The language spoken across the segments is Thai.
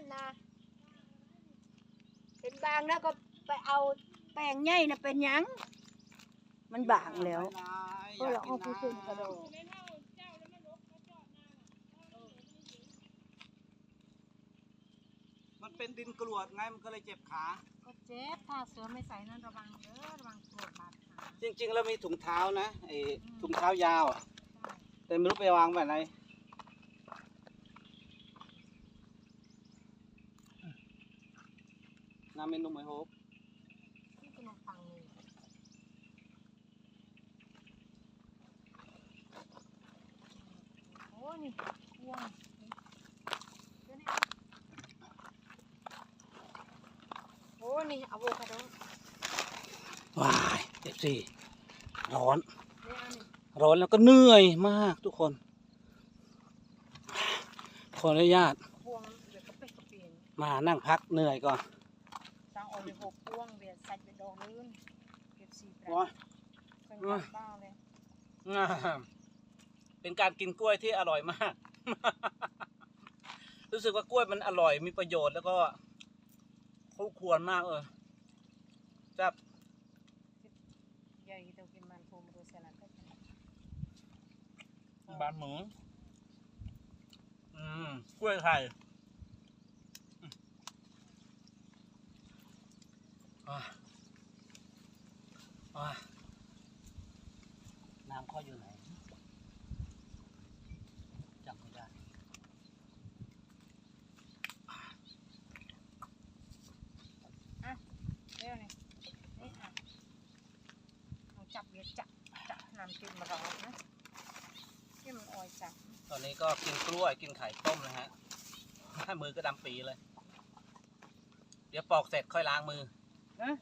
นั้นนะเป็นบางแล้วก็ไปเอาแป้งใหญ่น่ะเป็นหยัง มันบางแล้วหายก็เราเอาไปขึ้นกระโดดมันเป็นดินกรวดไงมันก็เลยเจ็บขา ก็เจ็บถ้าเสือไม่ใส่นั่นระวังเด้อระวังปวดบาดขาจริงๆแล้วมีถุงเท้านะไอ้ถุงเท้ายาวอะแต่ไม่รู้ไปวางแบบไหน น้ำเมนูไหมโฮบนี่ขนมปังเลยโอ้นี่วงเดี๋ยวนี้โอ้นี่อะโวคาโดว้ายเจ็บสิร้อน ร้อนแล้วก็เหนื่อยมากทุกคน ขออนุญาตมานั่งพักเหนื่อยก่อน ตั้งเอาไปหกพวงเบียดใส่เป็นดอกลื่นเก็บสี่แปโอ้ยดเป็นกลับบ้านเลยอ่าเป็นการกินกล้วยที่อร่อยมาก รู้สึกว่ากล้วยมันอร่อยมีประโยชน์แล้วก็คู่ควรมากเออจับใหญ่ตัวกินมันโฟมดูสลัดก็ได้บานหมู อืมกล้วยไข่อืมอ่าอ่า น้ำข้ออยู่ไหนจำไม่ได้เร็วนี่นี่อะเอาจับเบียดจับจับน้ำจิ้มมาร้อนนะจิ้มมันออยจับตอนนี้ก็กินกล้วยกินไข่ต้มนะฮะมือก็ดำปีเลย เดี๋ยวปอกเสร็จค่อยล้างมือ นะ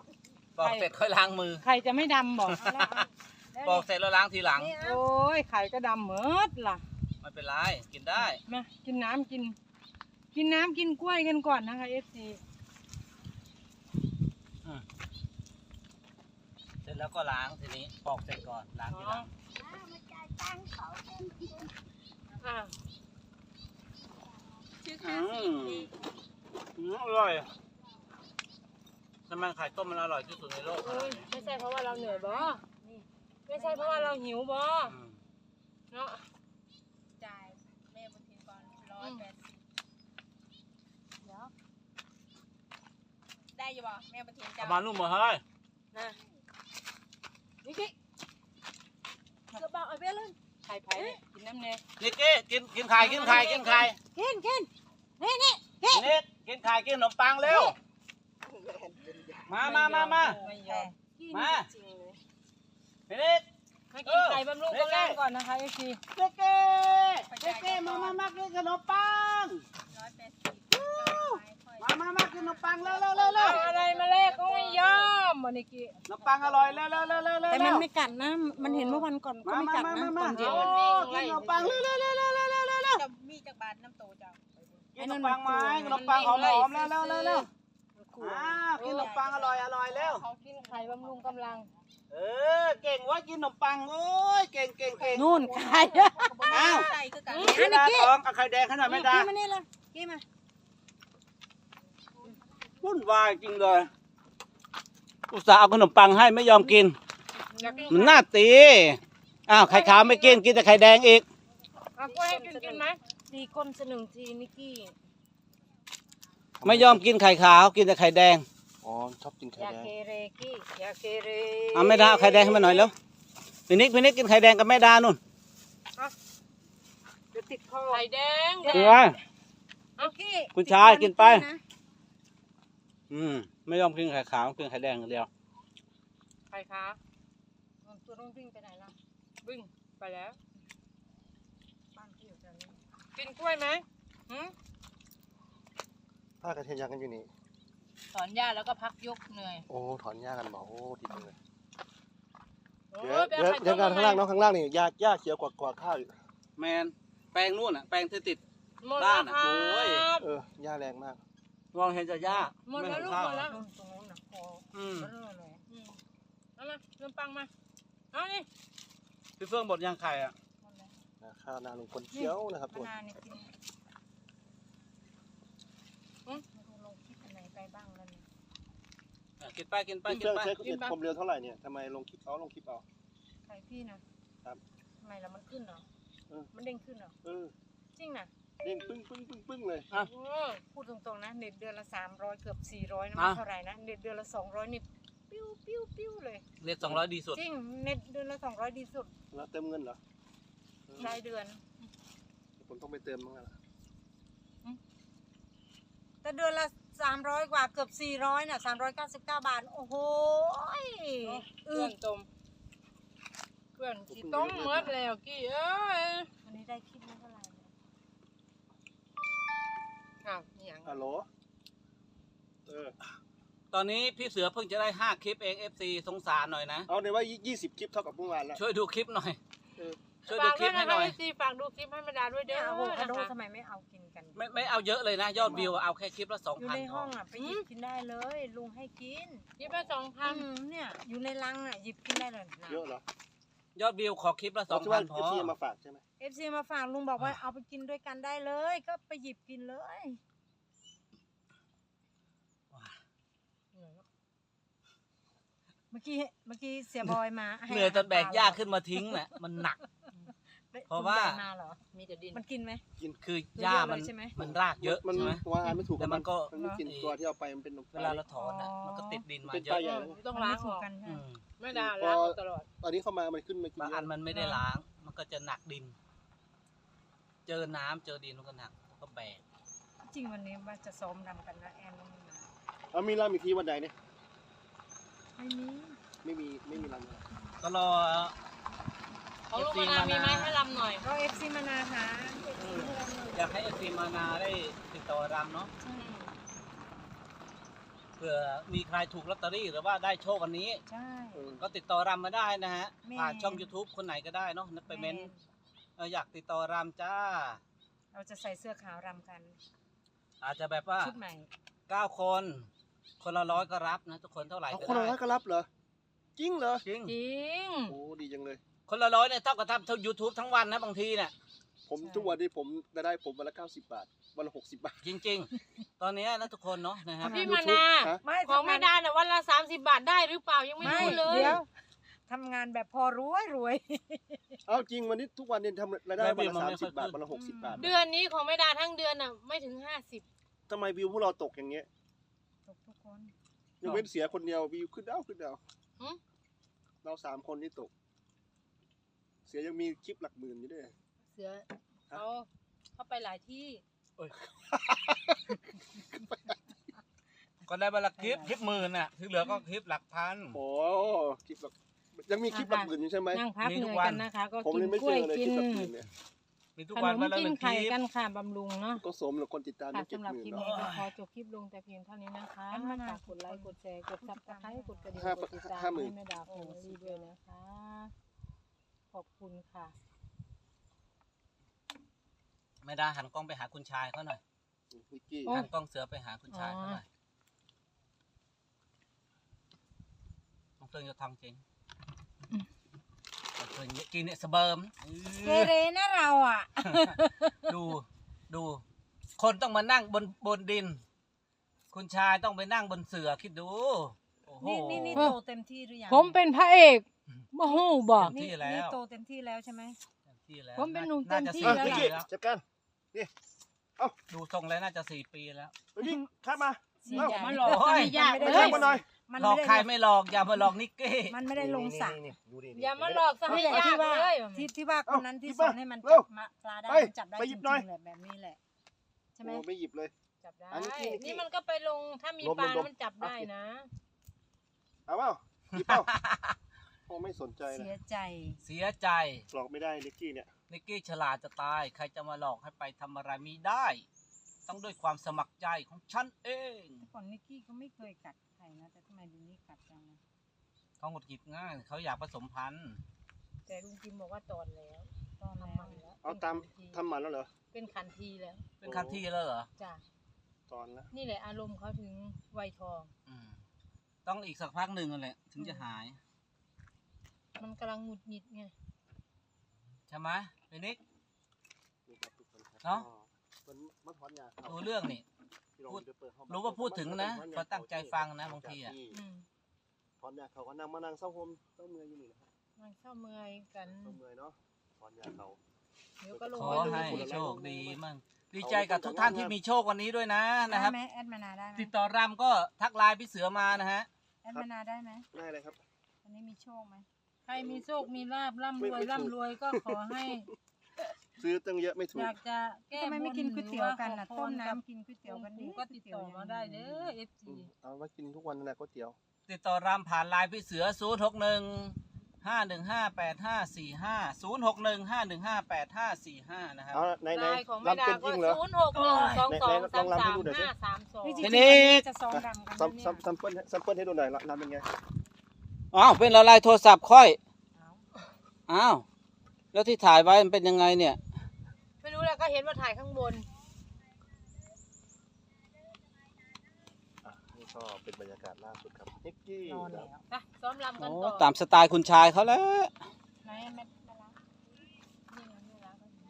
ปอกเสร็จค่อยล้างมือ ไข่จะไม่ดำบอกเอาละเอาแล้วปอกเสร็จแล้วล้างทีหลังนี่เอาโอ้ยไข่ก็ดำเหมือดล่ะ ไม่เป็นไร กินได้ มากินน้ำกิน กินน้ำกินกล้วยกันก่อนนะคะเอฟซีเสร็จแล้วก็ล้างทีนี้ปอกเสร็จก่อนล้างทีหลังอ่ามาจ่ายตังค์เขาเต็มที่อ่าอืมอืมอร่อย ทำไมไข่ต้มมันอร่อยที่สุดในโลกขเอ้นาดยนี้ไม่ใช่เพราะว่าเราเหนื่อยบ่ไม่ใช่เพราะว่าเราหิวบ่อืมเนาะ จ่ายแม่บุญทีก่อนร้อยแปดสิบเดี๋ยว ได้อยู่บ่แม่ประเทียนเอาเจ้า มาลูกมาเฮ้ยนะนี่กิเสือบอกเอาไปเลยไข่ไผ่เนี่ยกินน้ำแน่นิกกี้กินกินไข่กินไข่กินไข่กินกินนี่นี่นิกกินไข่กินขนมปังเร็ว มามามามา ไม่ยอมมา จริงเลยเด็ก ให้กินไข่บำรุงเออ กำลังก่อนนะคะเอฟซีเด็กเด็กเด็กเด็กมามามากินขนมปังร้อยแปดสิบจอดไว้ค่อยมามามากินขนมปังเร็วเร็วเร็วเร็วเอาอะไรมาแลกก็ไม่ยอมวันนี้กี้ขนมปังอร่อยเร็วเร็วเร็วเร็วเร็วแต่มันไม่กัดนะ มันเห็นเมื่อวันก่อนก็มาไม่มากัดมานะมาตมาอนเดียวโอ้กินขนมปังเร็วเร็วเร็วเร็วเร็วเร็วเร็วจะมีจากบาทน้ำโตจ้ากินขนมปังไหมขนมปังหอมหอมเร็วเร็วเร็วเร็ว อ่ากินขนมปังอร่อยอร่อยเร็ว เขากินไข่บำรุงกำลัง เออ เก่งว่ากินขนมปัง โอ้ย เก่งเก่งเก่งนู่นไข่อ้าวใส่คือกันไม่ได้ท้องเอาไข่แดงขนาดไม่ได้กินมานี่เลยกินมาวุ่นวายจริงเลย อุตส่าห์เอาขนมปังให้ไม่ยอมกิน มันน่าตี อ้าว ไข่ขาวไม่กิน กินแต่ไข่แดงอีก เอากล้วยให้กินกินไหมตีก้นสนึงทีนิกกี้ ไม่ยอมกินไข่ขาวกินแต่ไข่แดงอ๋อชอบกินไข่อยาแดง เกเรกี้อย่าเกเรเอาไม่ได้เอาไข่แดงให้มาหน่อยแล้วพี่นิกพี่นิกกินไข่แดงกับแม่ดานุ่นติดคอไข่แดงกินไปเอากี้คุณชายกินไปติดคออืมไม่ยอมกินไข่ขาวกินไข่แดงอย่างเดียวไข่คะนะตัวน้องวิ่งไปไหนล่ะวิ่งไปแล้ว บ้านพี่อยู่แถวนี้กินกล้วยไหมหืม ผ้ากระเทียมยางกันอยู่นี่ ถอนหญ้าแล้วก็พักยกเหนื่อยโอ้ถอนหญ้ากันบอกโอ้ดีจังเลยโอ้เดี๋ยวไปเดี๋ยวเอาไข่เดี๋ยวงานข้างล่างเนาะข้างล่างนี่หญ้าหญ้าเขียวกว่ากว่าข้าวอีกแมนแปลงนู่นอะ แปลงที่ติด หมดบ้าแล้วนอะครัโอ้ย บเออหญ้าแรงมาก มองเห็นจะยากหมดแล้วลูกไข้าหมดแล้วนู่นตรงนู้นนะคออืมเบลอเลยอืมเอามาเริ่มปังมาเอานี่พี่เฟื่องบดยังไข่อะหมดแล้วนะข้าวนาลุงคนเขียวนะครับทุกมะคนนาวนี่กินอืมไม่รู้ลงคลิปอัน ไหนไปบ้างแล้วเนี่ยอะกินไปกินไปพี่กิเฟื่นองไปใช้เน็ตความเร็วเท่าไหร่เนี่ยทำไมลงคลิปเขาลงคลิปเอา ใครพี่นะครับทำไมแล้วมันขึ้นเหรอเออ มันเด้งขึ้นเหรอเออจริงนะเด้งปึ้งปึ้งปึ้งปึ้งเลยโอ้พูดตรงๆนะเน็ตเดือนละสามร้อยเกือบสี่ร้อยนะอะไม่เท่าไหร่นะเน็ตเดือนละสองร้อยนี่ปิ้วปิ้วปิ้วเลยเน็ตสองร้อยดีสุด จริงเน็ตเดือนละสองร้อยดีสุดแล้วเติมเงินเหรอรายเดือน ผมต้องไปเติมมั้งล่ะแต่เดือนละ สามร้อยกว่าเกือบสี่ร้อยน่ะสามร้อยเก้าสิบเก้าบาท โอ้โหยเพื่อนต้มเพื่อนที่ต้มเมื่อแล้วกี่เอ้ยวันนี้ได้คลิปไม่เท่าไหร่เลยอ้าวอหย่างฮัลโหลเออ ตอนนี้พี่เสือเพิ่งจะได้ห้าคลิปเองเอฟซีสงสารหน่อยนะ เอาเนี่ยว่ายี่สิบคลิปเท่ากับเมื่อวานแล้ว ช่วยดูคลิปหน่อย เออ ช่วยดูฝากคลิด้วปยให้นะหคะน่อยพี่ฝากดูคลิปให้แม่ดาด้วยเด้เนี่ยออะโวคาโดนะคะทำไมไม่เอากินกันไม่ไม่เอาเยอะเลยนะยอดวิวเอาแค่คลิปละสองอยู่พันในห้องอะไปหยิบกินได้เลย ลุงให้กินยิบไปสองพัอืนมเนี่ย อยู่ในรังอะหยิบกินได้เลยนะเยอะเหรอยอดวิวขอคลิปละสเราองคิดพัว่านพเออฟซีมาฝากใช่ไหมเอฟซีมาฝากลุงบอกว่าเอาไปกินด้วยกันได้เลย ก็ไปหยิบกินเลยเมื่อกี้เมื่อกี้เสียบอยมาให้เหนื่อยจนแบกยากขึ้นมาทิ้งน่ะมันหนัก เพราะว่า คุณยยมาเหรอ มีแต่ดินมันกินไหม คือหญ้ามันเยอะเลยใช่ไหม มันรากเยอะมันใช่ไหมวางไม่ถูกแต่มันก็ มันไม่กินตัวที่เอาไปมันเป็นนมเวลาเราถอนน่ะมันก็ติดดินมาเป็นเยปลาอะใหญ่ต้องล้างอถูอกกกันใช่อืไหมมแม่ดาล้างออกตลอด ตอนนี้เข้ามามันขึ้นมากินบางเยอันอะมันไม่ได้ล้าง มันก็จะหนักดิน เจอน้ำเจอดินมันก็หนักก็แบกจริงวันนี้ว่าจะซ้อมรำกันนะแอนไม่มาเอามีรำอีกทีวันใดเนี่ยไม่มีไม่มีไม่มีรำเลยก็รอ ของลูกมะนาวมีไหมให้ลำหน่อยก็เอฟซีมานาหาอยากให้เอซีมานาได้ติดต่อรำเนาะเผื่อมีใครถูกลอตเตอรี่หรือว่าได้โชควันนี้ ใช่เออก็ติดต่อรำมาได้นะฮะแม่ผ่านช่อง YouTube คนไหนก็ได้เนาะนักไปเม้นต์เอออยากติดต่อรำจ้า เราจะใส่เสื้อขาวรำกัน อาจจะแบบว่าชุดใหม่เก้าคน คนละร้อยก็รับนะทุกคนเท่าไหร่เอาก็คนละได้ร้อยก็รับเหรอจริงเหรอจริงจริงโอ้ดีจังเลย คนละร้อยเนี่ยเท่ากับทำทั้งยูทูบทั้งวันนะบางทีเนี่ยผมใช่ ทุกวันนี้ผมจะได้ผมวันละเก้าสิบบาท วันละหกสิบบาท จริง ๆ ตอนนี้นะทุกคนเนาะนะครับ พี่ YouTube มานา ฮะ ไม่ของแม่ทำงานดาเนี่ยวันละสามสิบบาทได้หรือเปล่ายังไม่ไม่รู้เลยเดี๋ยวทำงานแบบพอรวยรวย เอาจริงวันนี้ทุกวันเนี่ยทำรายได้วันละสามสิบบาทวันละหกสิบบาทเดือนนี้ของแม่ดาทั้งเดือนน่ะไม่ถึงห้าสิบทำไมวิวพวกเราตกอย่างเงี้ยทุกทุกคน ยกเว้นเสียคนเดียววิวขึ้นเด้าขึ้นเด้าเราสามคนที่ตก เสียยังมีคลิปหลักหมื่นอยู่ด้วย เสือเขาเขาไปหลายที่ก็ได้วันละคลิปคลิปหมื่นน่ะ ที่เหลือก็คลิปหลักพัน โอ้คลิปหลักยังมีคลิปหลักหมื่นอยู่ใช่ไหมนั่งพักมีเหทุนื่กอยวัน กันนะคะ ก็ผมกินยังไม่กเจล้วยอเลยคกิลินปหลักหมื่นเนี่ยมีทุกขวันนมวันละกิหนนึ่งคไข่ลิปกันค่ะบำรุงเนาะก็สมแล้วคนติดตามค่ะได้เจ็ดสำหรับหมื่นคลิปเนาะนี้ก็ขอจบคลิปลงแต่เพียงเท่านี้นะคะอันมะนาวฝากกดไลค์กดแชร์กดซับสไครต์กดกระดิ่งห้ากดติดตามห้าหมื่ให้นแม่ดาแฟมิลี่ด้วยนะคะ ขอบคุณค่ะ ไม่ได้หันกล้องไปหาคุณชายเขาหน่อยวิกกี้โอ้หันกล้องเสือไปหาคุณชายเขาหน่อยน้องเติงจะทำจริงน้องเติงกินเนี่ยสเบิร์มเกเรนะเราอะ ดูดู คนต้องมานั่งบนบนดิน คุณชายต้องไปนั่งบนเสือคิดดู โอ้โห นี่นี่นี่โอ้โตเต็มที่หรือยัง ผมเป็นพระเอก มหูบอก เต็มที่นี่แล้ว นี่โตเต็มที่แล้วใช่ไหม เต็มที่แล้วผมเป็นหนุ่มน่าจะเต็มที่สี่อะแล้ววิกปีกี้แล้วจัดการดูทรงแล้วน่าจะสี่ปีแล้วไปวิ่งข้ามมา สี่เอ้าอย่างมันนี้หลอกโอ้ยไม่ยากไม่เลได้ข้ามยมาหน่อยมันหลอกไม่ใครได้ไม่หลอกอย่ามาหลอกนิกกี้มันไม่ได้ลงสระนี่ๆดูดิอย่ามาหลอกสไม่หาใช่ยาที่ว่าเลยที่ที่ว่าคนนั้นที่เอ้าสอนให้มันเร็จัวบมาปลาได้ไปมันจับได้ไปจหยิริบหน่อยงๆเลยแบบนี้แหละ ใช่ไหม โอ้ไม่หยิบเลย จับได้ อันนี้ที่นี่นี่มันก็ไปลงถ้ามีลบปลาลบมันจับได้นะ เอาเปล่าหยิบเปล่า โอ้ไม่สนใจเสีนะยใจ เสียใจหลอกไม่ได้นิกกี้เนี่ย นิกกี้ฉลาดจะตาย ใครจะมาหลอกให้ไปทำอะไรมีได้ ต้องด้วยความสมัครใจของฉันเองก่อนนิกกี้ก็ไม่เคยกัดใครนะ แต่ทำไมเดูนี้กัดจังเลยเขาหงุดหงิดง่ายเขาอยากผสมพันธุ์ แต่ลุงจิมบอกว่าตอนแล้วตอนทำแล้วมันแล้วเอาตามทำหมันแล้วเหรอ เป็นขันทีแล้วเป็นคันที่แล้วเหรอจ้ะตอนแล้วนี่แหละอารมณ์เขาถึงวัยทอง อืมต้องอีกสักพักหนึ่งนั่นแหละ ถึงจะหาย มันกำลังหงุดหงิดไง ใช่ไหมเป็นนิก นี่ครับทุกคนครับเนาะ มันมาถอนยาครับดูเรื่องนี่พี่น้องพูดเยวเปิดเข้มรู้ว่าพูดถึงนะก็ตั้งใจฟังนะบางทีอะอืมถอนยาเขาก็นั่งมานั่งเศร้าโฮมเศร้าเมื่อยอยู่นี่นะครับมันเข้าเมื่อยกัน เศร้าเมื่อยเนาะถอนยาเขา เดี๋ยวก็ลงขอไปดูให้คนละโชคคนละดีมั่งดีใจกับทุกท่านที่มีโชควันนี้ด้วยนะนะครับได้ไหมแอดมานาได้ไหมติดต่อรำก็ทักไลน์พี่เสือมานะฮะ แอดมานาได้ไหมได้เลยครับ วันนี้มีโชคไหมใครมีโชค มีลาบร่ำรวยไม่ไม่ถูกร่ำรวยก็ขอให้ ซื้อตั้งเยอะไม่ถูอกยากจะแก้ทำไมไม่กินก๋วยเตี๋ยวกันน่ะหรือต้ว่ามขอพรน้ำกินก๋วยเตี๋ยวกันหลดิวงปู่ก็ติดต่อมาได้เด้อเอฟอืซีมเอาไว้กินทุกวันนั่นแหละก๋วยเตี๋ยว ติดต่อรำผ่านไลน์พี่เสือ0 6 1 5 1 5 8 5 4 5 0 6 1 5 1 5 8 5 4 5นะครับ เอาในในลายของแม่ลำดาเป็นก็จริงเหรอ ศูนย์หกหนึ่งสองสองไหนๆลสาอมงรำให้สามดูหน่อยสิห้าสามสองนี่จริงทีๆนี้วันนี้ จะซ้อมรำกันซัมนะซัมเนี่ย ซัมเปิลซัมเปิลให้ดูหน่อยละลำเป็นไง อ้าวเป็นอะไรโทรศัพท์ค่อยอ้าวแล้วที่ถ่ายไว้มันเป็นยังไงเนี่ย ไม่รู้แล้วก็เห็นว่าถ่ายข้างบนอะนี่ก็เป็นบรรยากาศล่าสุดครับนิกกี้นอนแล้วไปซ้อมรำกันโอ้ต่อตามสไตล์คุณชายเขาแล้ว ไหนแม่มาล้างนี่ไงนี่ร้านก็อยู่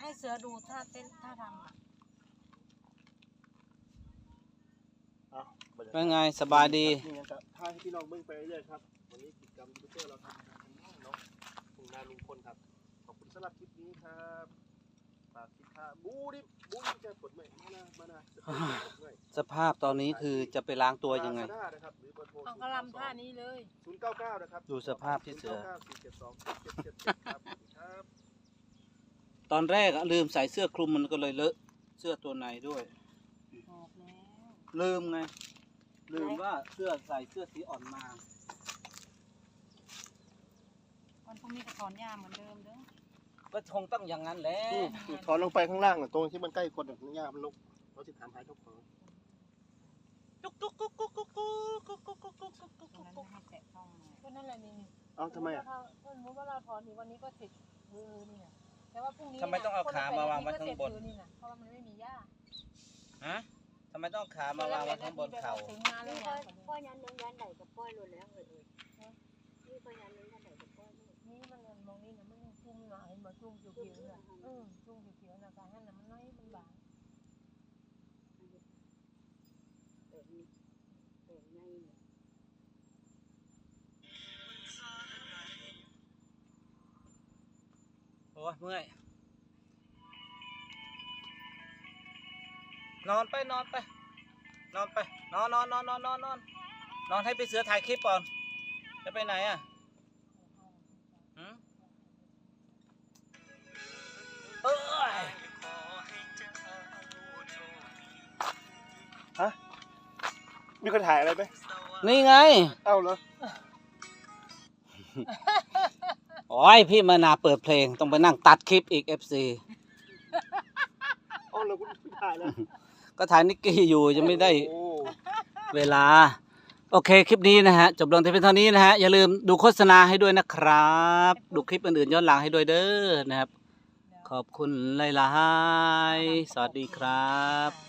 ให้เสือดูท่าเต้นท่าทำอะ อะบรรยากาศ เป็นไงสบายดีนี่งั้นก็พาให้พี่น้องเบิ่งไปเรื่อยๆครับ วันนี้กิจกรรมยูทูบเบอร์เราทำกันเนาะทำงานลุงพลครับ ขอบคุณสำหรับคลิปนี้ครับฝากติดตามบูดิบูดิแกปวดเมื่อยมานะมานะจะปวดเมื่อยสภาพตอนนี้คือจะไปล้างตัวยังไง ลาซาด้านะครับหรือเบอร์โทรเอาก็รำท่านี้เลย ศูนย์เก้าเก้านะครับดูสภาพที่เสือศูนย์ก้าก้าสี่เจ็ดสองเจ็ดเจ็ดเจ็ดเจ็ดครับขอบคุณครับ ตอนแรกอะลืมใส่เสื้อคลุมมันก็เลยเลอะเสื้อตัวในด้วยบอกแล้วลืมไง ลืมว่าเสื้อใส่เสื้อสีอ่อนมา วันพรุ่งนี้ก็ถอนหญ้าเหมือนเดิมเด้อก็คงต้องอย่างนั้นแหละอืมถอนลงไปข้างล่างน่ะตรงที่มันใกล้คนน่ะหญ้ามันลกเราจะถามหาเจ้าของกุ๊กกุ๊กกุ๊กกุ๊กกุ๊กกุ๊กกุ๊กกุ๊กกุ๊กกุ๊กกุ๊กตรงนั้นกุ๊กไม่ให้แตะต้องเลยก็นั่นแหละนี่นี่เอ้าทำไมอะ ถ้าสมมติว่าเราถอนอีกวันนี้ก็เสร็จเออนี่นะแต่ว่าพรุ่งนี้ทำไมต้องเอาขามาวางไว้ข้างบนก็เสร็จเลยนี่นะเพราะว่ามันไม่มีหญ้าฮะ ทำไมต้องขามาวางไว้ข้างบนเข่าถึงงานแล้วนี่ไงก็พ่อยันนึงยันไหนกับพ่อหลุดแล้วเอ่ยเอ่ยนี่ก็ยันนึงยันไหนกับพ่อลูกนี่มันเงินมองนี่นะมันยังชุ่มหน่อยเหมือนชุ่มเขียวๆน่ะเออชุ่มเขียวๆนะการให้น่ะมันน้อยมันบางแต่นี่แต่ไงเนี่ยโอ้ยเมื่อย นอนไปนอนไป นอนไป นอนนอนนอนนอนนอนนอนนอนให้ไปเสือถ่ายคลิปก่อน จะไปไหนอะหืมเอ้ยมีคนถ่ายอะไรไหมนี่ไง เอ้าเหรอ โอ้ยพี่มานาเปิดเพลง ต้องไปนั่งตัดคลิปอีก FC เอ้าเหรอคุณถ่ายแล้ว ก็ถ่ายนิกกี้อยู่จะไม่ได้โอ้เวลา โอเคคลิปนี้นะฮะ จบลงแต่เพียงเท่านี้นะฮะ อย่าลืมดูโฆษณาให้ด้วยนะครับ ดูคลิปอื่นๆย้อนหลังให้ด้วยเด้อนะครับ ขอบคุณหลายๆสวัสดีครับ